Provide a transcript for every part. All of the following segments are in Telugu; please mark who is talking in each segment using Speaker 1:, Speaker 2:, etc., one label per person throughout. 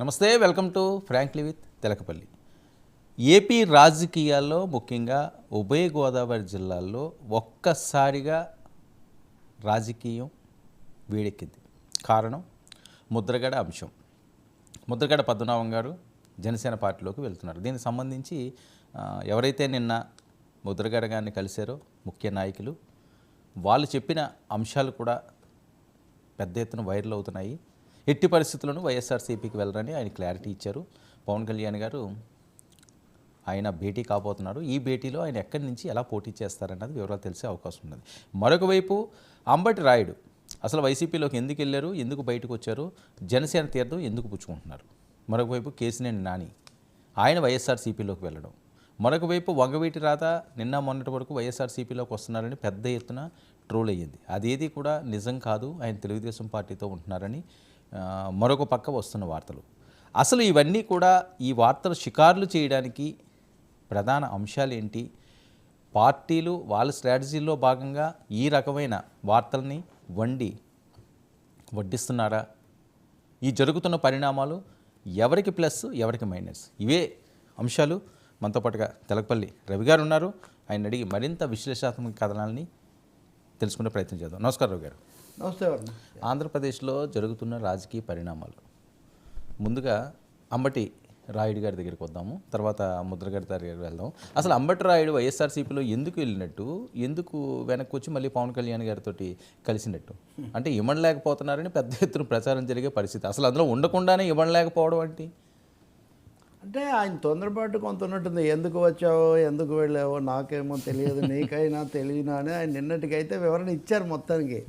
Speaker 1: నమస్తే welcome to frankly with Telakapalli. AP రాజకీయాల్లో ముఖ్యంగా ఉభయ గోదావరి జిల్లాల్లో ఒక్కసారిగా రాజకీయం వేడెక్కింది. కారణం ముద్రగడ అంశం. ముద్రగడ పద్మనాభం గారు జనసేన పార్టీలోకి వెళ్తున్నారు. దీనికి సంబంధించి ఎవరైతే నిన్న ముద్రగడ గారిని కలిశారో ముఖ్య నాయకులు వాళ్ళు చెప్పిన అంశాలు కూడా పెద్ద ఎత్తున వైరల్ అవుతున్నాయి. ఎట్టి పరిస్థితుల్లోనూ వైఎస్ఆర్సీపీకి వెళ్ళరని ఆయన క్లారిటీ ఇచ్చారు. పవన్ కళ్యాణ్ గారు ఆయన భేటీ కాబోతున్నారు. ఈ భేటీలో ఆయన ఎక్కడి నుంచి ఎలా పోటీ చేస్తారన్నది వివరాలు తెలిసే అవకాశం ఉన్నది. మరొక వైపు అంబటి రాయుడు అసలు వైసీపీలోకి ఎందుకు వెళ్ళారు? ఎందుకు బయటకు వచ్చారు? జనసేన తీర్థం ఎందుకు పుచ్చుకుంటున్నారు? మరొకవైపు కేసినేని నాని ఆయన వైఎస్ఆర్సీపీలోకి వెళ్ళడం. మరొకవైపు వంగవీటి రాత నిన్న మొన్నటి వరకు వైఎస్ఆర్సీపీలోకి వస్తున్నారని పెద్ద ఎత్తున ట్రోల్ అయ్యింది. అదేది కూడా నిజం కాదు. ఆయన తెలుగుదేశం పార్టీతో ఉంటున్నారని మరొక పక్క వస్తున్న వార్తలు. అసలు ఇవన్నీ కూడా ఈ వార్తలు షికార్లు చేయడానికి ప్రధాన అంశాలు ఏంటి? పార్టీలు వాళ్ళ స్ట్రాటజీలో భాగంగా ఈ రకమైన వార్తల్ని వండి వడ్డిస్తున్నారా? ఈ జరుగుతున్న పరిణామాలు ఎవరికి ప్లస్ ఎవరికి మైనస్? ఇవే అంశాలు మనతో పాటుగా తెలకపల్లి రవి గారు ఉన్నారు. ఆయన అడిగి మరింత విశ్లేషణాత్మక కథనాలని తెలుసుకునే ప్రయత్నం చేద్దాం. నమస్కారం రవి గారు.
Speaker 2: నమస్తే
Speaker 1: ఆంధ్రప్రదేశ్లో జరుగుతున్న రాజకీయ పరిణామాలు. ముందుగా అంబటి రాయుడు గారి దగ్గరికి వద్దాము తర్వాత ముద్రగడ్డ దగ్గరికి వెళ్దాం అసలు అంబటి రాయుడు వైఎస్ఆర్సీపీలో ఎందుకు వెళ్ళినట్టు ఎందుకు వెనక్కి వచ్చి మళ్ళీ పవన్ కళ్యాణ్ గారితో కలిసినట్టు? అంటే ఇవ్వలేకపోతున్నారని పెద్ద ఎత్తున ప్రచారం జరిగే పరిస్థితి. అసలు అందులో ఉండకుండానే ఇవ్వలేకపోవడం అంటే
Speaker 2: అంటే ఆయన తొందరపాటు కొంత ఉన్నట్టుంది. ఎందుకు వచ్చావో ఎందుకు వెళ్ళావో నాకేమో తెలియదు. నీకైనా తెలియనా అని ఆయన నిన్నటికైతే వివరణ ఇచ్చారు మొత్తానికి.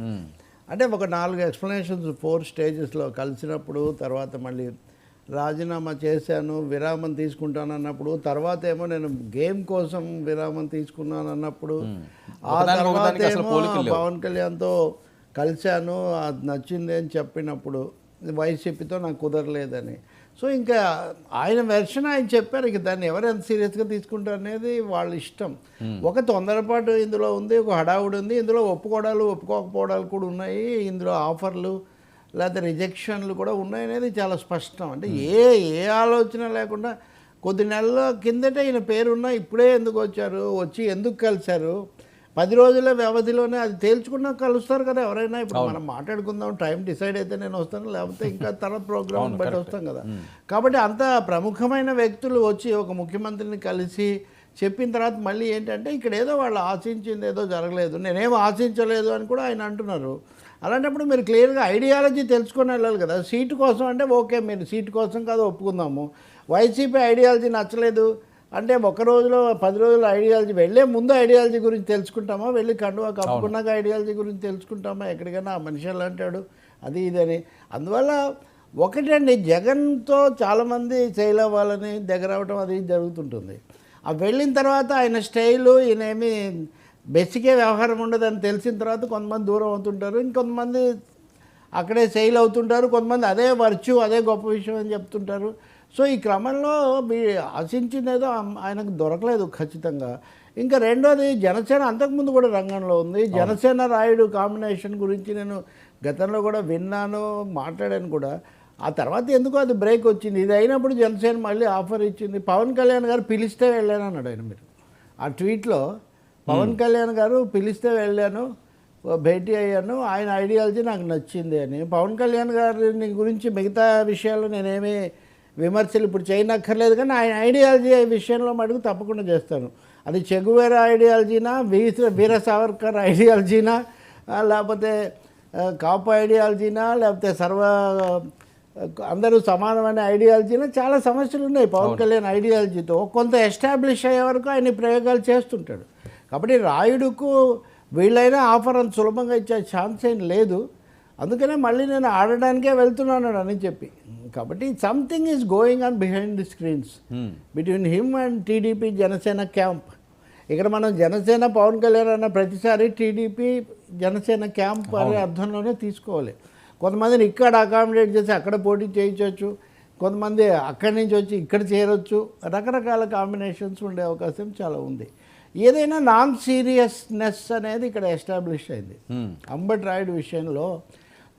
Speaker 2: అంటే ఒక నాలుగు ఎక్స్ప్లెనేషన్స్ ఫోర్ స్టేజెస్లో కలిసినప్పుడు తర్వాత మళ్ళీ రాజీనామా చేశాను విరామం తీసుకుంటాను అన్నప్పుడు తర్వాత ఏమో నేను గేమ్ కోసం విరామం తీసుకున్నాను అన్నప్పుడు ఆ తర్వాత ఏమో. పవన్ కళ్యాణ్తో కలిశాను అది నచ్చింది అని చెప్పినప్పుడు వైసీపీతో నాకు కుదరలేదని సో ఇంకా ఆయన వెర్షన్ ఆయన చెప్పారు ఇక దాన్ని ఎవరు ఎంత సీరియస్గా తీసుకుంటారు అనేది వాళ్ళ ఇష్టం. ఒక తొందరపాటు ఇందులో ఉంది ఒక హడావుడి ఉంది. ఇందులో ఒప్పుకోవడాలు ఒప్పుకోకపోవడాలు కూడా ఉన్నాయి. ఇందులో ఆఫర్లు లేకపోతే రిజెక్షన్లు కూడా ఉన్నాయి అనేది చాలా స్పష్టం. అంటే ఏ ఏ ఆలోచన లేకుండా కొద్ది నెలల కిందటే ఈయన పేరున్నా ఇప్పుడే ఎందుకు వచ్చారు వచ్చి ఎందుకు కలిశారు పది రోజుల వ్యవధిలోనే అది తేల్చుకున్నా కలుస్తారు కదా ఎవరైనా. ఇప్పుడు మనం మాట్లాడుకుందాం టైం డిసైడ్ అయితే నేను వస్తాను లేకపోతే ఇంకా తర్వాత ప్రోగ్రామ్ బట్టి వస్తాం కదా. కాబట్టి అంత ప్రముఖమైన వ్యక్తులు వచ్చి ఒక ముఖ్యమంత్రిని కలిసి చెప్పిన తర్వాత మళ్ళీ ఏంటంటే ఇక్కడ ఏదో వాళ్ళు ఆశించింది ఏదో జరగలేదు నేనేం ఆశించలేదు అని కూడా ఆయన అంటున్నారు. అలాంటప్పుడు మీరు క్లియర్గా ఐడియాలజీ తెలుసుకొని వెళ్ళాలి కదా. సీటు కోసం అంటే ఓకే మీరు సీటు కోసం కాదు ఒప్పుకుందాము. వైసీపీ ఐడియాలజీ నచ్చలేదు అంటే ఒక రోజులో పది రోజుల ఐడియాలజీ వెళ్ళే ముందు ఐడియాలజీ గురించి తెలుసుకుంటామా? వెళ్ళి కండువా కప్పుకున్నాక ఐడియాలజీ గురించి తెలుసుకుంటామా? ఎక్కడికైనా ఆ మనిషి ఎలా అంటాడు. అది ఇదని. అందువల్ల ఒకటండి జగన్తో చాలామంది ఫెయిల్ అవ్వాలని దగ్గర అవ్వడం అది జరుగుతుంటుంది. ఆ వెళ్ళిన తర్వాత ఆయన స్టైలు ఈయనేమి బెసికే వ్యవహారం ఉండదని తెలిసిన తర్వాత కొంతమంది దూరం అవుతుంటారు. ఇంకొంతమంది అక్కడే సెయిల్ అవుతుంటారు. కొంతమంది అదే వర్చు అదే గొప్ప విషయం అని చెప్తుంటారు. సో ఈ క్రమంలో మీ ఆశించినదో ఆయనకు దొరకలేదు ఖచ్చితంగా. ఇంకా రెండోది జనసేన అంతకుముందు కూడా రంగంలో ఉంది. జనసేన రాయుడు కాంబినేషన్ గురించి నేను గతంలో కూడా విన్నాను మాట్లాడాను కూడా. ఆ తర్వాత ఎందుకో అది బ్రేక్ వచ్చింది. ఇది అయినప్పుడు జనసేన మళ్ళీ ఆఫర్ ఇచ్చింది. పవన్ కళ్యాణ్ గారు పిలిస్తే వెళ్ళాను అన్నాడు ఆయన మీరు. ఆ ట్వీట్లో పవన్ కళ్యాణ్ గారు పిలిస్తే వెళ్ళాను భేటీ అయ్యాను ఆయన ఐడియాలజీ నాకు నచ్చింది అని. పవన్ కళ్యాణ్ గారిని గురించి మిగతా విషయాల్లో నేనేమీ విమర్శలు ఇప్పుడు చేయనక్కర్లేదు కానీ ఆయన ఐడియాలజీ విషయంలో మటుకు తప్పకుండా చేస్తాను. అది చెగువేర ఐడియాలజీనా వీర వీర సావర్కర్ ఐడియాలజీనా లేకపోతే కాపు ఐడియాలజీనా లేకపోతే సర్వ అందరూ సమానమైన ఐడియాలజీనా చాలా సమస్యలు ఉన్నాయి. పవన్ కళ్యాణ్ ఐడియాలజీతో కొంత ఎస్టాబ్లిష్ అయ్యే వరకు ఆయన ప్రయోగాలు చేస్తుంటాడు. కాబట్టి రాయుడుకు వీళ్ళైనా ఆఫర్ అంత సులభంగా ఇచ్చే ఛాన్స్ ఏం లేదు. అందుకనే మళ్ళీ నేను ఆడడానికే వెళ్తున్నాను అని చెప్పి. కాబట్టి something is going on behind the screens between him and TDP Janasena camp ఇక్కడ మనం జనసేన పవన్ కళ్యాణ్ అన్న ప్రతిసారి టీడీపీ జనసేన క్యాంప్ అనే అర్థంలోనే తీసుకోవాలి. కొంతమందిని ఇక్కడ అకామిడేట్ చేసి అక్కడ పోటీ చేయించవచ్చు. కొంతమంది అక్కడి నుంచి వచ్చి ఇక్కడ చేరొచ్చు. రకరకాల కాంబినేషన్స్ ఉండే అవకాశం చాలా ఉంది. ఏదైనా నాన్ సీరియస్నెస్ అనేది ఇక్కడ ఎస్టాబ్లిష్ అయింది. అంబటి రాయుడు విషయంలో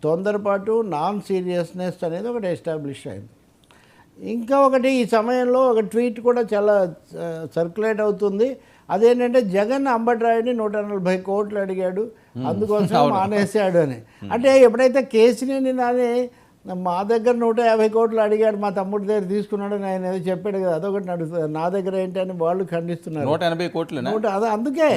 Speaker 2: తొందరపాటు నాన్ సీరియస్నెస్ అనేది ఒకటి ఎస్టాబ్లిష్ అయింది. ఇంకా ఒకటి ఈ సమయంలో ఒక ట్వీట్ కూడా చాలా సర్క్యులేట్ అవుతుంది. అదేంటంటే జగన్ అంబట్రాయుడిని నూట నలభై కోట్లు అడిగాడు. అందుకోసం మానేశాడు అని. అంటే ఎప్పుడైతే కేసీనేని నాని మా దగ్గర నూట యాభై కోట్లు అడిగాడు మా తమ్ముడి దగ్గర తీసుకున్నాడు అని ఆయన ఏదో చెప్పాడు కదా అదొకటి నడుస్తుంది. నా దగ్గర ఏంటి అని వాళ్ళు ఖండిస్తున్నారు.
Speaker 1: నూట ఎనభై కోట్లునా?
Speaker 2: నూట అదే అందుకే.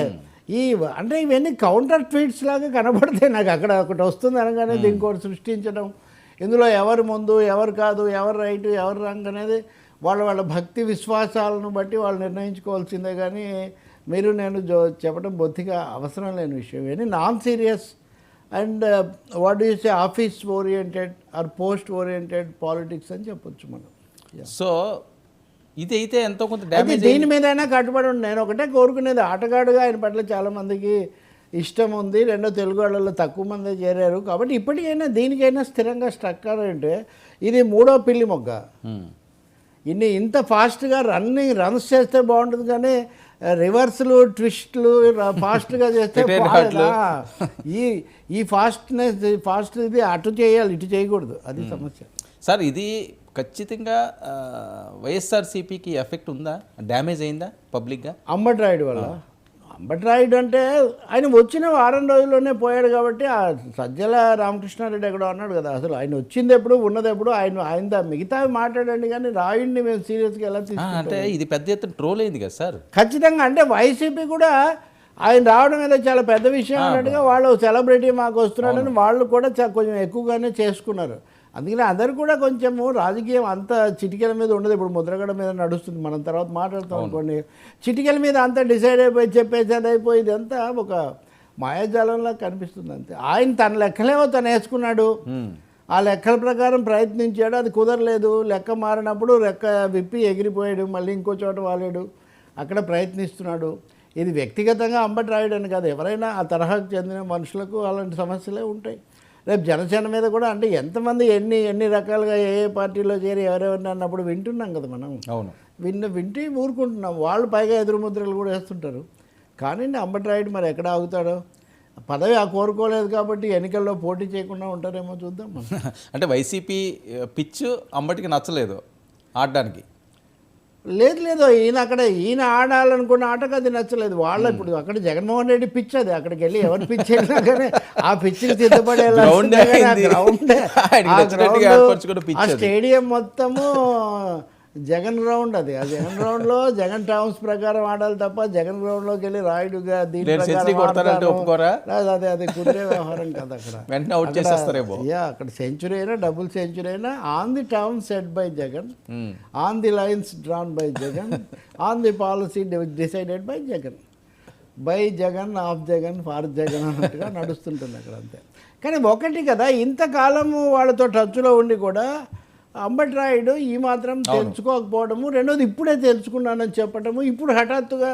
Speaker 2: ఈ అంటే ఇవన్నీ కౌంటర్ ట్వీట్స్ లాగా కనబడతాయి నాకు అక్కడ ఒకటి వస్తుంది అనగానే దీనికి ఒకటి సృష్టించడం. ఇందులో ఎవరు ముందు ఎవరు కాదు ఎవరు రైట్ ఎవరు రాంగ్ అనేది వాళ్ళ వాళ్ళ భక్తి విశ్వాసాలను బట్టి వాళ్ళు నిర్ణయించుకోవాల్సిందే కానీ మీరు నేను జో చెప్పడం బొత్తిగా అవసరం లేని విషయం. ఇవన్నీ non serious and what is office oriented or post oriented politics అని చెప్పొచ్చు మనం.
Speaker 1: సో ఇది అయితే ఎంతో కొంత డ్యామేజ్
Speaker 2: దీని మీదైనా కట్టుబడి ఉండి. నేను ఒకటే కోరుకునేది ఆటగాడుగా ఆయన పట్ల చాలా మందికి ఇష్టం ఉంది. రెండో తెలుగు వాళ్ళలో తక్కువ మంది చేరారు. కాబట్టి ఇప్పటికైనా దీనికైనా స్థిరంగా స్ట్రక్ అంటే ఇది మూడో పిల్లి మొగ్గ. ఇన్ని ఇంత ఫాస్ట్గా రన్నింగ్ రన్స్ చేస్తే బాగుంటుంది కానీ రివర్స్లు ట్విస్ట్లు ఫాస్ట్గా చేస్తే ఈ ఈ ఫాస్ట్నెస్ ఫాస్ట్ ఇది అటు చేయాలి ఇటు చేయకూడదు. అది సమస్య.
Speaker 1: సార్ ఇది ఖచ్చితంగా వైఎస్ఆర్సీపీకి ఎఫెక్ట్ ఉందా? డ్యామేజ్ అయిందా పబ్లిక్గా?
Speaker 2: అంబట్రాయుడు వల్ల. అంబట్రాయుడు అంటే ఆయన వచ్చిన వారం రోజుల్లోనే పోయాడు కాబట్టి ఆ సజ్జల రామకృష్ణారెడ్డి ఎక్కడో అన్నాడు కదా. అసలు ఆయన వచ్చింది ఎప్పుడు ఉన్నది ఎప్పుడు ఆయన ఆయన మిగతా మాట్లాడండి కానీ రాయుడిని మేము సీరియస్గా ఎలా తీసుకుంటాం
Speaker 1: అంటే ఇది పెద్ద ఎత్తున ట్రోల్ అయింది కదా సార్.
Speaker 2: ఖచ్చితంగా అంటే వైసీపీ కూడా ఆయన రావడం ఏదో చాలా పెద్ద విషయం అన్నట్టుగా వాళ్ళు సెలబ్రిటీ మాకు వస్తున్నాడని వాళ్ళు కూడా కొంచెం ఎక్కువగానే చేసుకున్నారు. అందుకని అందరు కూడా కొంచెము రాజకీయం అంత చిటికెల మీద ఉండదు. ఇప్పుడు ముద్రగడ మీద నడుస్తుంది. మనం తర్వాత మాట్లాడతాం అనుకోండి. చిటికెల మీద అంతా డిసైడ్ అయిపోయి చెప్పేసి అది అయిపోయి ఇదంతా ఒక మాయాజాలంలా కనిపిస్తుంది అంతే. ఆయన తన లెక్కలేవో తను వేసుకున్నాడు. ఆ లెక్కల ప్రకారం ప్రయత్నించాడు. అది కుదరలేదు. లెక్క మారినప్పుడు లెక్క విప్పి ఎగిరిపోయాడు. మళ్ళీ ఇంకో చోట వాలాడు. అక్కడ ప్రయత్నిస్తున్నాడు. ఇది వ్యక్తిగతంగా అంబటి రాయుడు అని కాదు. ఎవరైనా ఆ తరహాకు చెందిన మనుషులకు అలాంటి సమస్యలే ఉంటాయి. రేపు జనసేన మీద కూడా అంటే ఎంతమంది ఎన్ని ఎన్ని రకాలుగా ఏ ఏ పార్టీలో చేరి ఎవరెవరిని అన్నప్పుడు వింటున్నాం కదా మనం.
Speaker 1: అవును.
Speaker 2: విన్న వింటే ఊరుకుంటున్నాం. వాళ్ళు పైగా ఎదురు ముద్రలు కూడా వేస్తుంటారు. కానీ అంబటి రాయుడు మరి ఎక్కడ ఆగుతాడో? పదవి ఆ కోరుకోలేదు కాబట్టి ఎన్నికల్లో పోటీ చేయకుండా ఉంటారేమో చూద్దాం
Speaker 1: అంటే వైసీపీ పిచ్ అంబటికి నచ్చలేదు ఆడడానికి.
Speaker 2: లేదు లేదు ఈయన అక్కడ ఈయన ఆడాలనుకున్న ఆటకు అది నచ్చలేదు. వాళ్ళ ఇప్పుడు అక్కడ జగన్మోహన్ రెడ్డి పిచ్ అది. అక్కడికి వెళ్ళి ఎవరు పిచ్ వెళ్ళినా కానీ ఆ సిద్ధపడేలా
Speaker 1: ఏర్పరచుకున్న pitch
Speaker 2: ఆ. స్టేడియం మొత్తము జగన్ రౌండ్ అది. ఆ జగన్ రౌండ్లో జగన్ టర్మ్స్ ప్రకారం ఆడాలి తప్ప జగన్ రౌండ్లోకి వెళ్ళి రాయుడుగా? లేదు, అదే అదే కుదిరే వ్యవహారం కదా అక్కడ. యా అక్కడ సెంచురీ అయినా డబుల్ సెంచురీ అయినా on the term set by Jagan. On the lines drawn by Jagan on the policy decided by Jagan. By Jagan of Jagan for Jagan అన్నట్టుగా నడుస్తుంటుంది అక్కడ అంతే. కానీ ఒకటి కదా ఇంతకాలము వాళ్ళతో టచ్లో ఉండి కూడా అంబటి రాయుడు ఈ మాత్రం తెలుసుకోకపోవడము రెండోది ఇప్పుడే తెలుసుకున్నానని చెప్పడము ఇప్పుడు హఠాత్తుగా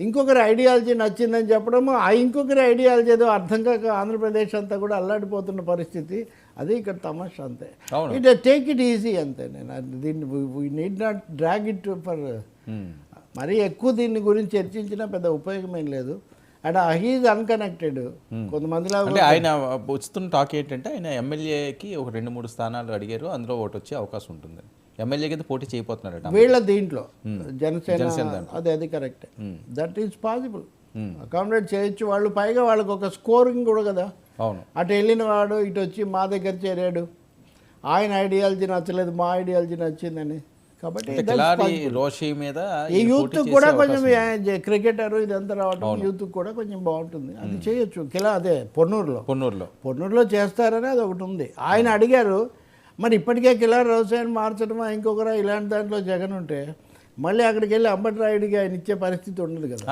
Speaker 2: ఇంకొకరి ఐడియాలజీ నచ్చిందని చెప్పడము ఆ ఇంకొకరి ఐడియాలజీ ఏదో అర్థం కాక ఆంధ్రప్రదేశ్ అంతా కూడా అల్లాడిపోతున్న పరిస్థితి అది ఇక్కడ తమాషా అంతే. ఇట్ టేక్ ఇట్ ఈజీ అంతే నేను దీన్ని we need not drag it for
Speaker 1: Hmm.
Speaker 2: మరీ ఎక్కువ దీని గురించి చర్చించినా పెద్ద ఉపయోగం ఏం లేదు అండ్ హీఈ్ అన్కనెక్టెడ్. కొంతమందిలా
Speaker 1: అంటే ఆయన వస్తున్న టాక్ ఏంటంటే ఆయన ఎమ్మెల్యేకి ఒక రెండు మూడు స్థానాలు అడిగారు అందులో ఒకటి వచ్చే అవకాశం ఉంటుంది. ఎమ్మెల్యే కింద పోటీ చేయబోతున్నారట.
Speaker 2: వీళ్ళ దీంట్లో.
Speaker 1: జనసేన
Speaker 2: జనసేన అదే అది correct.
Speaker 1: Hmm.
Speaker 2: That is possible
Speaker 1: Hmm.
Speaker 2: Accommodate చేయొచ్చు. వాళ్ళు పైగా వాళ్ళకి ఒక స్కోరింగ్ కూడా కదా.
Speaker 1: అవును.
Speaker 2: అటు వెళ్ళిన వాడు ఇటు వచ్చి మా దగ్గర చేరాడు. ఆయన ఐడియాలజీ నచ్చలేదు మా ఐడియాలజీ నచ్చిందని. కాబట్టి.
Speaker 1: రోషి మీద
Speaker 2: ఈ యూత్ కూడా కొంచెం క్రికెటర్ ఇదంతా రావడం యూత్ కూడా కొంచెం బాగుంటుంది. అది చేయొచ్చు. కిలా అదే పొన్నూరులో.
Speaker 1: పొన్నూరులో.
Speaker 2: పొన్నూరులో చేస్తారని అది ఒకటి ఉంది. ఆయన అడిగారు మరి ఇప్పటికే కిలా వ్యవసాయం మార్చడమా ఇంకొకరా ఇలాంటి దాంట్లో జగన్ ఉంటే? మళ్ళీ అక్కడికి వెళ్ళి అంబటి రాయుడికి ఆయన ఇచ్చే పరిస్థితి ఉండదు కదా.